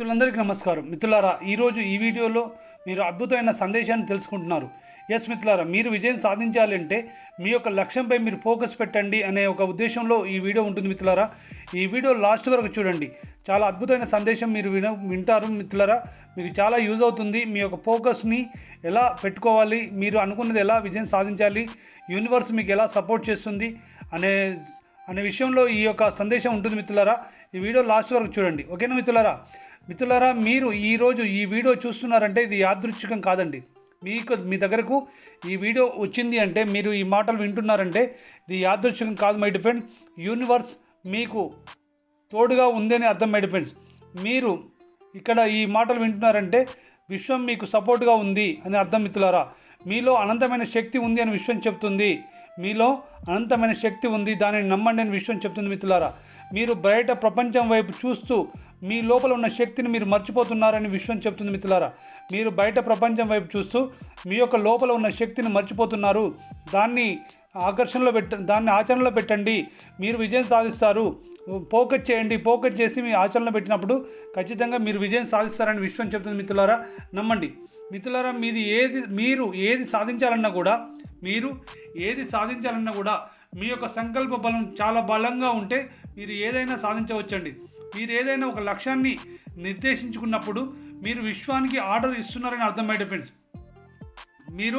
మిత్రులందరికీ నమస్కారం. మిత్రులారా ఈరోజు ఈ వీడియోలో మీరు అద్భుతమైన సందేశాన్ని తెలుసుకుంటున్నారు. ఎస్ మిత్రులారా మీరు విజయం సాధించాలంటే మీ యొక్క లక్ష్యంపై మీరు ఫోకస్ పెట్టండి అనే ఒక ఉద్దేశంలో ఈ వీడియో ఉంటుంది మిత్రులారా. ఈ వీడియో లాస్ట్ వరకు చూడండి. చాలా అద్భుతమైన సందేశం మీరు విన వింటారు మిత్రులారా. మీకు చాలా యూజ్ అవుతుంది. మీ యొక్క ఫోకస్ని ఎలా పెట్టుకోవాలి? మీరు అనుకున్నది ఎలా విజయం సాధించాలి? యూనివర్స్ మీకు ఎలా సపోర్ట్ చేస్తుంది? అనే అనే విషయంలో ఈ యొక్క సందేశం ఉంటుంది మిత్రులారా. ఈ వీడియో లాస్ట్ వరకు చూడండి. ఓకేనా మిత్రులారా? మిత్రులారా మీరు ఈరోజు ఈ వీడియో చూస్తున్నారంటే ఇది యాదృచ్ఛికం కాదండి. మీకు మీ దగ్గరకు ఈ వీడియో వచ్చింది అంటే మీరు ఈ మాటలు వింటున్నారంటే ఇది యాదృచ్ఛికం కాదు మై డిఫెండ్ యూనివర్స్ మీకు తోడుగా ఉందని అర్థం మై డిఫెండ్స్ మీరు ఇక్కడ ఈ మాటలు వింటున్నారంటే విశ్వం మీకు సపోర్ట్గా ఉంది అని అర్థం మిత్రులారా. మీలో అనంతమైన శక్తి ఉంది అని విశ్వం చెప్తుంది. మీలో అనంతమైన శక్తి ఉంది. దానిని నమ్మండి అని విశ్వం చెప్తుంది మిత్రులారా. మీరు బయట ప్రపంచం వైపు చూస్తూ మీ లోపల ఉన్న శక్తిని మీరు మర్చిపోతున్నారని విశ్వం చెప్తుంది మిత్రులారా. మీరు బయట ప్రపంచం వైపు చూస్తూ మీ యొక్క లోపల ఉన్న శక్తిని మర్చిపోతున్నారు. దాన్ని ఆకర్షణలో పెట్ట దాన్ని ఆచరణలో పెట్టండి. మీరు విజయం సాధిస్తారు. ఫోకస్ చేయండి. ఫోకస్ చేసి మీ ఆచరణలో పెట్టినప్పుడు ఖచ్చితంగా మీరు విజయం సాధిస్తారని విశ్వం చెప్తుంది మిత్రులారా. నమ్మండి. మిత్రులారా మీది ఏది మీరు ఏది సాధించాలన్నా కూడా మీరు ఏది సాధించాలన్నా కూడా మీ యొక్క సంకల్ప బలం చాలా బలంగా ఉంటే మీరు ఏదైనా సాధించవచ్చండి. మీరు ఏదైనా ఒక లక్ష్యాన్ని నిర్దేశించుకున్నప్పుడు మీరు విశ్వానికి ఆర్డర్ ఇస్తున్నారని అర్థమయ్యే ఫ్రెండ్స్. మీరు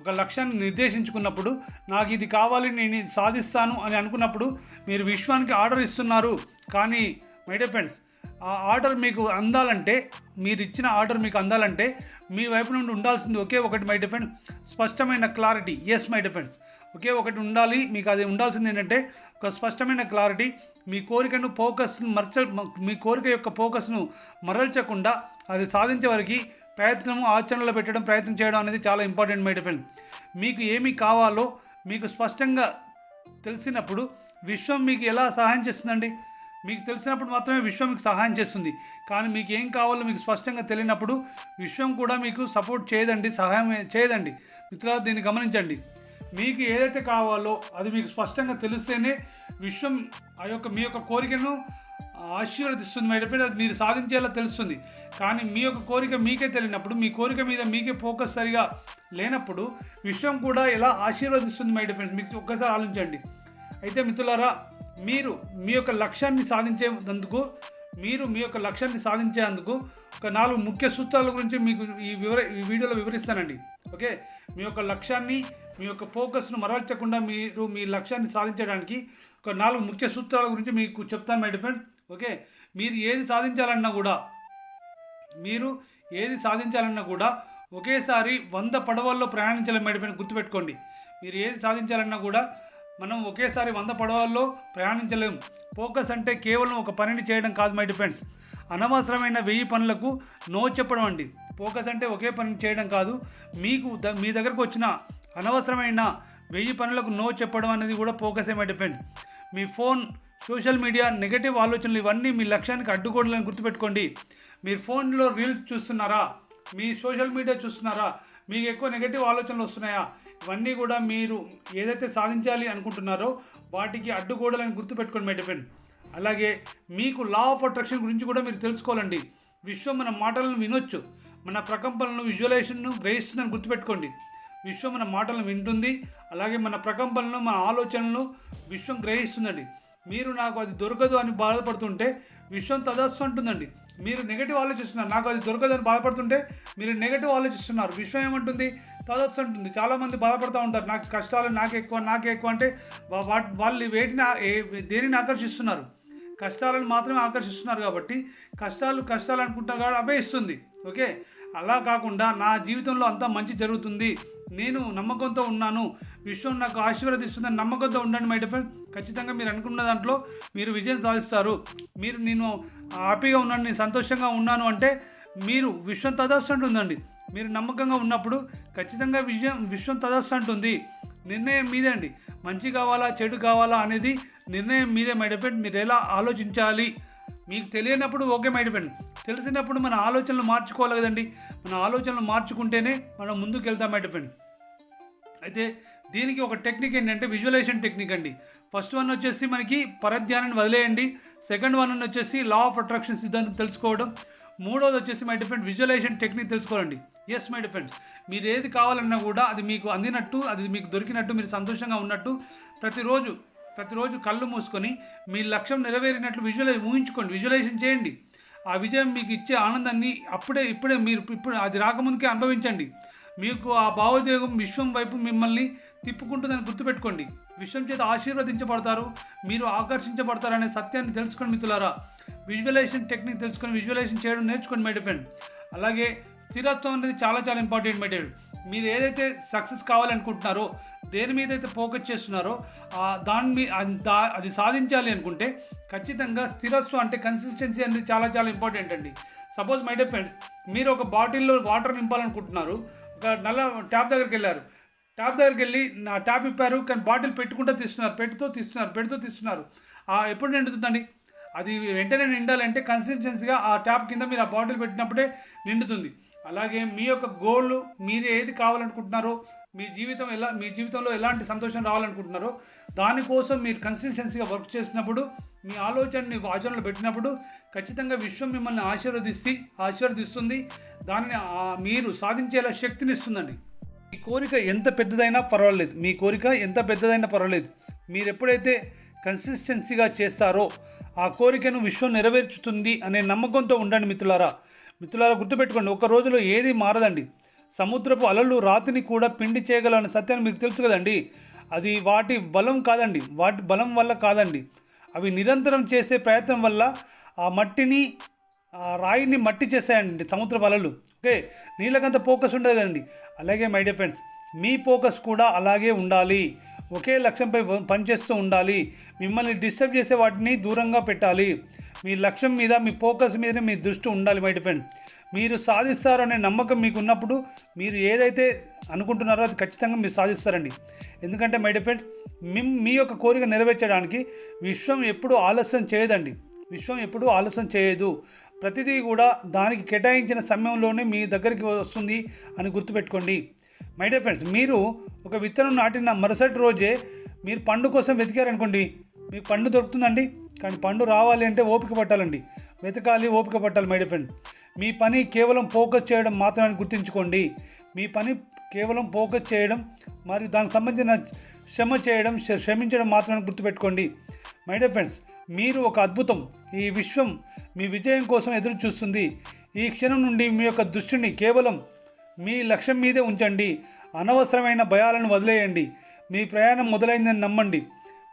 ఒక లక్ష్యాన్ని నిర్దేశించుకున్నప్పుడు నాకు ఇది కావాలి నేను ఇది సాధిస్తాను అని అనుకున్నప్పుడు మీరు విశ్వానికి ఆర్డర్ ఇస్తున్నారు. కానీ మై డియర్ ఫ్రెండ్స్ ఆ ఆర్డర్ మీకు అందాలంటే మీరు ఇచ్చిన ఆర్డర్ మీకు అందాలంటే మీ వైపు నుండి ఉండాల్సింది ఒకే ఒకటి మై డిఫెన్స్ స్పష్టమైన క్లారిటీ. ఎస్ మై డిఫెన్స్ ఒకే ఒకటి ఉండాలి. మీకు అది ఉండాల్సింది ఏంటంటే ఒక స్పష్టమైన క్లారిటీ. మీ కోరికను ఫోకస్ను మరచ మీ కోరిక యొక్క ఫోకస్ను మరల్చకుండా అది సాధించే వరకు ప్రయత్నము ఆచరణలో పెట్టడం ప్రయత్నం చేయడం అనేది చాలా ఇంపార్టెంట్ మై డిఫెన్స్ మీకు ఏమి కావాలో మీకు స్పష్టంగా తెలిసినప్పుడు విశ్వం మీకు ఎలా సహాయం చేస్తుందండి? మీకు తెలిసినప్పుడు మాత్రమే విశ్వం మీకు సహాయం చేస్తుంది. కానీ మీకు ఏం కావాలో మీకు స్పష్టంగా తెలియనప్పుడు విశ్వం కూడా మీకు సపోర్ట్ చేయదండి సహాయం చేయదండి. మిత్రులారా దీన్ని గమనించండి. మీకు ఏదైతే కావాలో అది మీకు స్పష్టంగా తెలిస్తేనే విశ్వం ఆ యొక్క మీ యొక్క కోరికను ఆశీర్వదిస్తుంది. మీ అది మీరు సాధించేలా తెలుస్తుంది. కానీ మీ యొక్క కోరిక మీకే తెలియనప్పుడు మీ కోరిక మీద మీకే ఫోకస్ సరిగా లేనప్పుడు విశ్వం కూడా ఎలా ఆశీర్వదిస్తుంది మై డిఫెండ్స్ మీకు ఒక్కసారి ఆలోచించండి. అయితే మిత్రులారా మీరు మీ యొక్క లక్ష్యాన్ని సాధించేందుకు మీరు మీ యొక్క లక్ష్యాన్ని సాధించేందుకు ఒక నాలుగు ముఖ్య సూత్రాల గురించి మీకు ఈ వివర ఈ వీడియోలో వివరిస్తానండి. ఓకే? మీ యొక్క లక్ష్యాన్ని మీ యొక్క ఫోకస్ను మరల్చకుండా మీరు మీ లక్ష్యాన్ని సాధించడానికి ఒక నాలుగు ముఖ్య సూత్రాల గురించి మీకు చెప్తాను మై డిఫెండ్ ఓకే? మీరు ఏది సాధించాలన్నా కూడా మీరు ఏది సాధించాలన్నా కూడా ఒకేసారి వంద పడవల్లో ప్రయాణించాలని మేడం గుర్తుపెట్టుకోండి. మీరు ఏది సాధించాలన్నా కూడా మనం ఒకేసారి వంద పడవల్లో ప్రయాణించలేం. ఫోకస్ అంటే కేవలం ఒక పనిని చేయడం కాదు మై డిఫెండ్స్ అనవసరమైన వెయ్యి పనులకు నో చెప్పడం అండి. ఫోకస్ అంటే ఒకే పని చేయడం కాదు మీకు ద మీ దగ్గరకు వచ్చిన అనవసరమైన వెయ్యి పనులకు నో చెప్పడం అనేది కూడా ఫోకస్ మై డిఫెండ్ మీ ఫోన్ సోషల్ మీడియా నెగటివ్ ఆలోచనలు ఇవన్నీ మీ లక్ష్యానికి అడ్డుకోవడం గుర్తుపెట్టుకోండి. మీరు ఫోన్లో రీల్స్ చూస్తున్నారా? మీ సోషల్ మీడియా చూస్తున్నారా? మీకు ఎక్కువ నెగటివ్ ఆలోచనలు వస్తున్నాయా? ఇవన్నీ కూడా మీరు ఏదైతే సాధించాలి అనుకుంటున్నారో వాటికి అడ్డుగోడలని గుర్తుపెట్టుకోండి మై డిఫెండ్ అలాగే మీకు లా ఆఫ్ అట్రాక్షన్ గురించి కూడా మీరు తెలుసుకోవాలండి. విశ్వం మన మాటలను వినొచ్చు. మన ప్రకంపనలను విజువలైజేషన్ను గ్రహిస్తుందని గుర్తుపెట్టుకోండి. విశ్వం మన మాటలను వింటుంది. అలాగే మన ప్రకంపనలను మన ఆలోచనలను విశ్వం గ్రహిస్తుందండి. మీరు నాకు అది దొరకదు అని బాధపడుతుంటే విశ్వం తదస్సు అంటుందండి. మీరు నెగటివ్ ఆలోచిస్తున్నారు. నాకు అది దొరకదు అని బాధపడుతుంటే మీరు నెగటివ్ ఆలోచిస్తున్నారు. విశ్వం ఏమంటుంది? తదస్సు అంటుంది. చాలామంది బాధపడుతూ ఉంటారు. నాకు కష్టాలు నాకు ఎక్కువ నాకే ఎక్కువ అంటే వాళ్ళు వేటిని దేనిని ఆకర్షిస్తున్నారు? కష్టాలను మాత్రమే ఆకర్షిస్తున్నారు కాబట్టి కష్టాలు కష్టాలు అనుకుంటారు కాబట్టి అవే ఇస్తుంది. ఓకే? అలా కాకుండా నా జీవితంలో అంతా మంచి జరుగుతుంది. నేను నమ్మకంతో ఉన్నాను. విశ్వం నాకు ఆశీర్వదిస్తుందని నమ్మకంతో ఉండండి మై డిఫెండ్ ఖచ్చితంగా మీరు అనుకున్న దాంట్లో మీరు విజయం సాధిస్తారు. మీరు నేను హ్యాపీగా ఉన్నాను నేను సంతోషంగా ఉన్నాను అంటే మీరు విశ్వం తదస్సు అంటుందండి మీరు నమ్మకంగా ఉన్నప్పుడు ఖచ్చితంగా విజయం విశ్వం తదస్సు అంటుంది నిర్ణయం మీదే అండి. మంచి కావాలా చెడు కావాలా అనేది నిర్ణయం మీదే మై డిఫెండ్ మీరు ఎలా ఆలోచించాలి? మీకు తెలియనప్పుడు ఓకే మై డిపెండ్ తెలిసినప్పుడు మన ఆలోచనలు మార్చుకోవాలి కదండి. మన ఆలోచనలు మార్చుకుంటేనే మనం ముందుకు వెళ్తాం మై డిపెండ్ అయితే దీనికి ఒక టెక్నిక్ ఏంటంటే విజువలైజేషన్ టెక్నిక్ అండి. ఫస్ట్ వన్ వచ్చేసి మనకి పరధ్యానాన్ని వదిలేయండి. సెకండ్ వన్ వచ్చేసి లా ఆఫ్ అట్రాక్షన్ సిద్ధాంతం తెలుసుకోవడం. మూడోది వచ్చేసి మై డిఫెండ్ విజువలైజేషన్ టెక్నిక్ తెలుసుకోవాలండి. ఎస్ మై డిఫెండ్స్ మీరు ఏది కావాలన్నా కూడా అది మీకు అందినట్టు అది మీకు దొరికినట్టు మీరు సంతోషంగా ఉన్నట్టు ప్రతిరోజు ప్రతిరోజు కళ్ళు మూసుకొని మీ లక్ష్యం నెరవేరినట్లు విజువలైజ్ ఊహించుకోండి విజువలైజేషన్ చేయండి. ఆ విజయం మీకు ఇచ్చే ఆనందాన్ని అప్పుడే ఇప్పుడే మీరు ఇప్పుడు అది రాకముందుకే అనుభవించండి. మీకు ఆ భావోద్వేగం విశ్వం వైపు మిమ్మల్ని తిప్పుకుంటుందని గుర్తుపెట్టుకోండి. విశ్వం చేత ఆశీర్వదించబడతారు మీరు ఆకర్షించబడతారనే సత్యాన్ని తెలుసుకోండి మిత్రులారా. విజువలైజేషన్ టెక్నిక్ తెలుసుకొని విజువలైజేషన్ చేయడం నేర్చుకోండి మై డిఫెండ్ అలాగే స్థిరత్వం అనేది చాలా చాలా ఇంపార్టెంట్ మెటీరియల్. మీరు ఏదైతే సక్సెస్ కావాలనుకుంటున్నారో దేని మీద అయితే ఫోకస్ చేస్తున్నారో దాని మీ అది సాధించాలి అనుకుంటే ఖచ్చితంగా స్థిరత్వం అంటే కన్సిస్టెన్సీ అనేది చాలా చాలా ఇంపార్టెంట్ అండి. సపోజ్ మై డియర్ ఫ్రెండ్స్ మీరు ఒక బాటిల్లో వాటర్ నింపాలనుకుంటున్నారు. ఒక నల్ల ట్యాప్ దగ్గరికి వెళ్ళారు. ట్యాప్ దగ్గరికి వెళ్ళి నా ట్యాప్ ఇప్పారు కానీ బాటిల్ పెట్టుకుంటూ తీస్తున్నారు. పెట్టుతూ తీస్తున్నారు పెడుతూ తీస్తున్నారు. ఎప్పుడు నిండుతుందండి? అది వెంటనే నిండాలంటే కన్సిస్టెన్సీగా ఆ ట్యాప్ కింద మీరు ఆ బాటిల్ పెట్టినప్పుడే నిండుతుంది. అలాగే మీ యొక్క గోల్ మీరు ఏది కావాలనుకుంటున్నారో మీ జీవితం ఎలా మీ జీవితంలో ఎలాంటి సంతోషం రావాలనుకుంటున్నారో దానికోసం మీరు కన్సిస్టెన్సీగా వర్క్ చేసినప్పుడు మీ ఆలోచనని ఆచరణలో పెట్టినప్పుడు ఖచ్చితంగా విశ్వం మిమ్మల్ని ఆశీర్వదిస్తే ఆశీర్వదిస్తుంది. దానిని మీరు సాధించేలా శక్తిని ఇస్తుందండి. మీ కోరిక ఎంత పెద్దదైనా పర్వాలేదు. మీ కోరిక ఎంత పెద్దదైనా పర్వాలేదు. మీరు ఎప్పుడైతే కన్సిస్టెన్సీగా చేస్తారో ఆ కోరికను విశ్వం నెరవేర్చుతుంది అనే నమ్మకంతో ఉండండి మిత్రులారా. మిత్రులారా గుర్తుపెట్టుకోండి ఒక రోజులో ఏది మారదండి? సముద్రపు అలలు రాతిని కూడా పిండి చేయగలన్న సత్యాన్ని మీకు తెలుసు కదండి. అది వాటి బలం కాదండి. వాటి బలం వల్ల కాదండి. అవి నిరంతరం చేసే ప్రయత్నం వల్ల ఆ మట్టిని ఆ రాయిని మట్టి చేస్తాయండి సముద్ర అలలు. ఓకే? నీళ్ళకంత ఫోకస్ ఉండదు కదండి. అలాగే మై డియర్ ఫ్రెండ్స్ మీ ఫోకస్ కూడా అలాగే ఉండాలి. ఒకే లక్ష్యంపై పనిచేస్తూ ఉండాలి. మిమ్మల్ని డిస్టర్బ్ చేసే వాటిని దూరంగా పెట్టాలి. మీ లక్ష్యం మీద మీ ఫోకస్ మీద మీ దృష్టి ఉండాలి మై డియర్ మీరు సాధిస్తారు అనే నమ్మకం మీకు ఉన్నప్పుడు మీరు ఏదైతే అనుకుంటున్నారో అది ఖచ్చితంగా మీరు సాధిస్తారండి. ఎందుకంటే మై డియర్ ఫ్రెండ్స్ మీ మీ యొక్క కోరిక నెరవేర్చడానికి విశ్వం ఎప్పుడూ ఆలస్యం చేయదండి. విశ్వం ఎప్పుడూ ఆలస్యం చేయదు. ప్రతిదీ కూడా దానికి కేటాయించిన సమయంలోనే మీ దగ్గరికి వస్తుంది అని గుర్తుపెట్టుకోండి. మై డియర్ ఫ్రెండ్స్ మీరు ఒక విత్తనం నాటిన మరుసటి రోజే మీరు పండు కోసం వెతికారనుకోండి. మీకు పండు దొరుకుతుందండి. కానీ పండు రావాలి అంటే ఓపిక పట్టాలండి. వెతకాలి ఓపిక పట్టాలి మై డియర్ ఫ్రెండ్ మీ పని కేవలం ఫోకస్ చేయడం మాత్రమే గుర్తుంచుకోండి. మీ పని కేవలం ఫోకస్ చేయడం మరియు దానికి సంబంధించిన శ్రమ చేయడం శ్రమించడం మాత్రమే గుర్తుపెట్టుకోండి. మై డియర్ ఫ్రెండ్స్ మీరు ఒక అద్భుతం. ఈ విశ్వం మీ విజయం కోసం ఎదురు చూస్తుంది. ఈ క్షణం నుండి మీ యొక్క దృష్టిని కేవలం మీ లక్ష్యం మీదే ఉంచండి. అనవసరమైన భయాలను వదిలేయండి. మీ ప్రయాణం మొదలైందని నమ్మండి.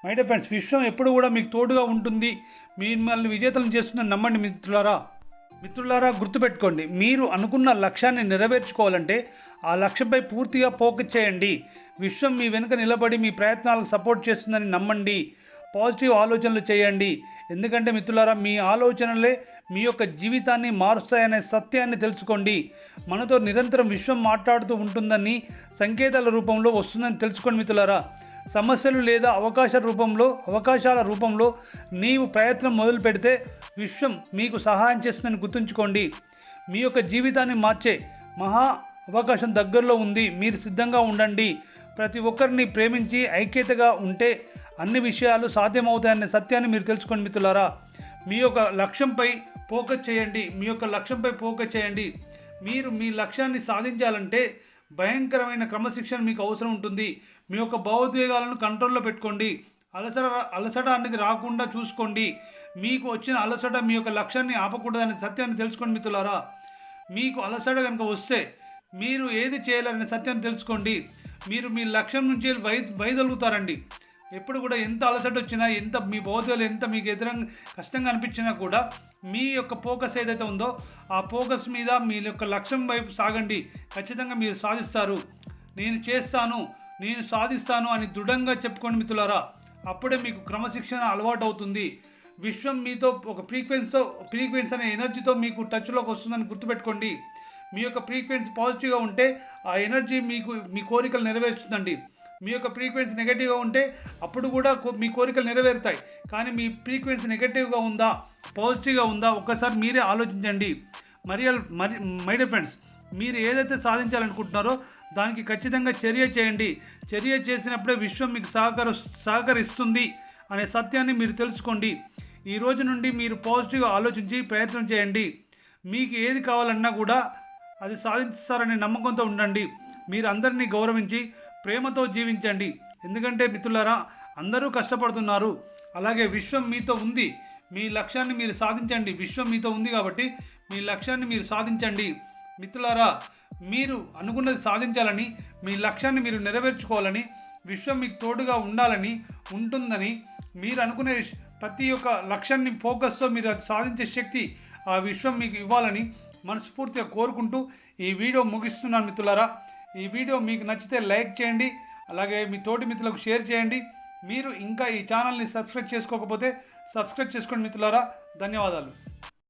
మై డియర్ ఫ్రెండ్స్ విశ్వం ఎప్పుడు కూడా మీకు తోడుగా ఉంటుంది. మిమ్మల్ని విజేతలను చేస్తుందని నమ్మండి మిత్రులారా. మిత్రులారా గుర్తుపెట్టుకోండి మీరు అనుకున్న లక్ష్యాన్ని నెరవేర్చుకోవాలంటే ఆ లక్ష్యంపై పూర్తిగా ఫోకస్ చేయండి. విశ్వం మీ వెనుక నిలబడి మీ ప్రయత్నాలకు సపోర్ట్ చేస్తుందని నమ్మండి. పాజిటివ్ ఆలోచనలు చేయండి. ఎందుకంటే మిత్రులారా మీ ఆలోచనలే మీ యొక్క జీవితాన్ని మారుస్తాయనే సత్యాన్ని తెలుసుకోండి. మనతో నిరంతరం విశ్వం మాట్లాడుతూ ఉంటుందని సంకేతాల రూపంలో వస్తుందని తెలుసుకోండి మిత్రులారా. సమస్యలు లేదా అవకాశ రూపంలో అవకాశాల రూపంలో నీవు ప్రయత్నం మొదలు పెడితే విశ్వం మీకు సహాయం చేస్తుందని గుర్తుంచుకోండి. మీ యొక్క జీవితాన్ని మార్చే మహా అవకాశం దగ్గరలో ఉంది. మీరు సిద్ధంగా ఉండండి. ప్రతి ఒక్కరిని ప్రేమించి ఐక్యతగా ఉంటే అన్ని విషయాలు సాధ్యమవుతాయనే సత్యాన్ని మీరు తెలుసుకోండి మిత్రులారా. మీ యొక్క లక్ష్యంపై ఫోకస్ చేయండి. మీ యొక్క లక్ష్యంపై ఫోకస్ చేయండి. మీరు మీ లక్ష్యాన్ని సాధించాలంటే భయంకరమైన క్రమశిక్షణ మీకు అవసరం ఉంటుంది. మీ యొక్క భావోద్వేగాలను కంట్రోల్లో పెట్టుకోండి. అలసట అలసట అనేది రాకుండా చూసుకోండి. మీకు వచ్చిన అలసట మీ యొక్క లక్ష్యాన్ని ఆపకూడదనే సత్యాన్ని తెలుసుకోండి మిత్రులారా. మీకు అలసట కనుక వస్తే మీరు ఏది చేయాలనే సత్యం తెలుసుకోండి. మీరు మీ లక్ష్యం నుంచి వై వైదొలుగుతారండి. ఎప్పుడు కూడా ఎంత అలసట వచ్చినా ఎంత మీ బోధలు ఎంత మీకు ఎదురంగా కష్టంగా అనిపించినా కూడా మీ యొక్క ఫోకస్ ఏదైతే ఉందో ఆ ఫోకస్ మీద మీ యొక్క లక్ష్యం వైపు సాగండి. ఖచ్చితంగా మీరు సాధిస్తారు. నేను చేస్తాను నేను సాధిస్తాను అని దృఢంగా చెప్పుకోండి మిత్రులారా. అప్పుడే మీకు క్రమశిక్షణ అలవాటు అవుతుంది విశ్వం మీతో ఒక ఫ్రీక్వెన్సీతో ఫ్రీక్వెన్సీ అనే ఎనర్జీతో మీకు టచ్లోకి వస్తుందని గుర్తుపెట్టుకోండి. మీ యొక్క ఫ్రీక్వెన్సీ పాజిటివ్గా ఉంటే ఆ ఎనర్జీ మీకు మీ కోరికలు నెరవేరుస్తుందండి. మీ యొక్క ఫ్రీక్వెన్సీ నెగటివ్గా ఉంటే అప్పుడు కూడా మీ కోరికలు నెరవేరుతాయి. కానీ మీ ఫ్రీక్వెన్సీ నెగటివ్గా ఉందా పాజిటివ్గా ఉందా ఒక్కసారి మీరే ఆలోచించండి. మరి మరి మై డియర్ ఫ్రెండ్స్ మీరు ఏదైతే సాధించాలనుకుంటున్నారో దానికి ఖచ్చితంగా చర్య చేయండి. చర్య చేసినప్పుడే విశ్వం మీకు సహకర సహకరిస్తుంది అనే సత్యాన్ని మీరు తెలుసుకోండి. ఈ రోజు నుండి మీరు పాజిటివ్గా ఆలోచించి ప్రయత్నం చేయండి. మీకు ఏది కావాలన్నా కూడా అది సాధిస్తారనే నమ్మకంతో ఉండండి. మీరు అందరినీ గౌరవించి ప్రేమతో జీవించండి. ఎందుకంటే మిత్రులారా అందరూ కష్టపడుతున్నారు. అలాగే విశ్వం మీతో ఉంది. మీ లక్ష్యాన్ని మీరు సాధించండి. విశ్వం మీతో ఉంది కాబట్టి మీ లక్ష్యాన్ని మీరు సాధించండి. మిత్రులారా మీరు అనుకున్నది సాధించాలని మీ లక్ష్యాన్ని మీరు నెరవేర్చుకోవాలని విశ్వం మీకు తోడుగా ఉండాలని ఉంటుందని మీరు అనుకునే ప్రతి ఒక్క లక్ష్యాన్ని ఫోకస్తో మీరు అది సాధించే శక్తి ఆ విశ్వం మీకు ఇవ్వాలని మనస్ఫూర్తిగా కోరుకుంటూ ఈ వీడియో ముగిస్తున్నాను మిత్రులారా. ఈ వీడియో మీకు నచ్చితే లైక్ చేయండి అలాగే మీ తోటి మిత్రులకు షేర్ చేయండి. మీరు ఇంకా ఈ ఛానల్ని సబ్స్క్రైబ్ చేసుకోకపోతే సబ్స్క్రైబ్ చేసుకోండి మిత్రులారా. ధన్యవాదాలు.